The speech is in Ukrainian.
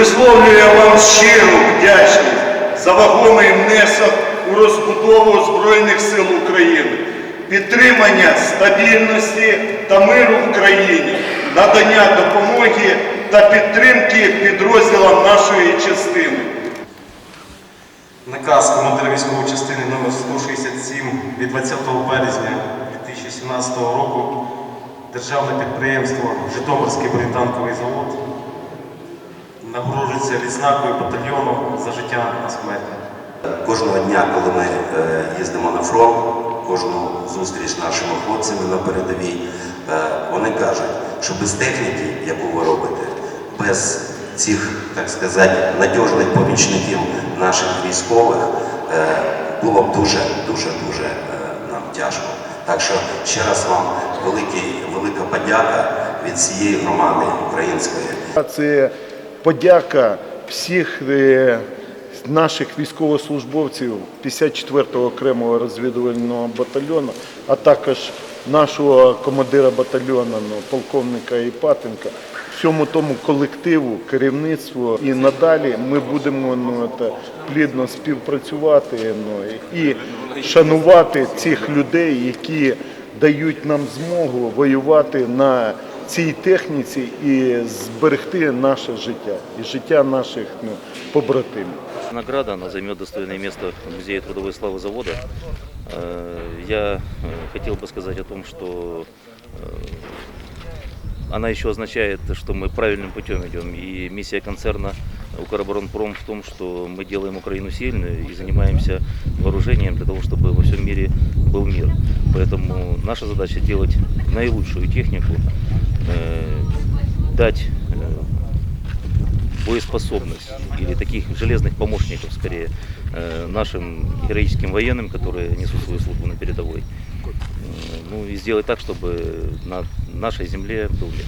Висловлюю вам щиру вдячність за вагомий внесок у розбудову Збройних сил України, підтримання стабільності та миру в країні, надання допомоги та підтримки підрозділам нашої частини. Наказ командира військової частини номер 167 від 20 березня 2017 року Державне підприємство Житомирський бронетанковий завод нагороджується відзнакою батальйону за життя на смерть. Кожного дня, коли ми е, їздимо на фронт, кожну зустріч з нашими хлопцями на передовій, е, вони кажуть, що без техніки, яку ви робите, без цих, так сказати, надіжних помічників наших військових, е, було б дуже, дуже, дуже нам тяжко. Так що ще раз вам великий, велика подяка від всієї громади української. Це подяка всіх е, наших військовослужбовців 54-го окремого розвідувального батальйону, а також нашого командира батальйону, ну, полковника Іпатенка, всьому тому колективу, керівництву. І надалі ми будемо ну, та, плідно співпрацювати ну, і шанувати цих людей, які дають нам змогу воювати на цій техніці і зберегти наше життя і життя наших ну, побратимів. Награда, она займет достойное место в Музее трудовой славы завода. Э, Я э, хотел бы сказать о том, что э, она еще означает, что мы правильным путем идем. И миссия концерна Укроборонпром в том, что мы делаем Украину сильную и занимаемся вооружением для того, чтобы во всем мире был мир. Поэтому наша задача делать наилучшую технику, э, дать э, боеспособность или таких железных помощников, скорее, э, нашим героическим военным, которые несут свою службу на передовой. Э, Ну и сделать так, чтобы на нашей земле был мир.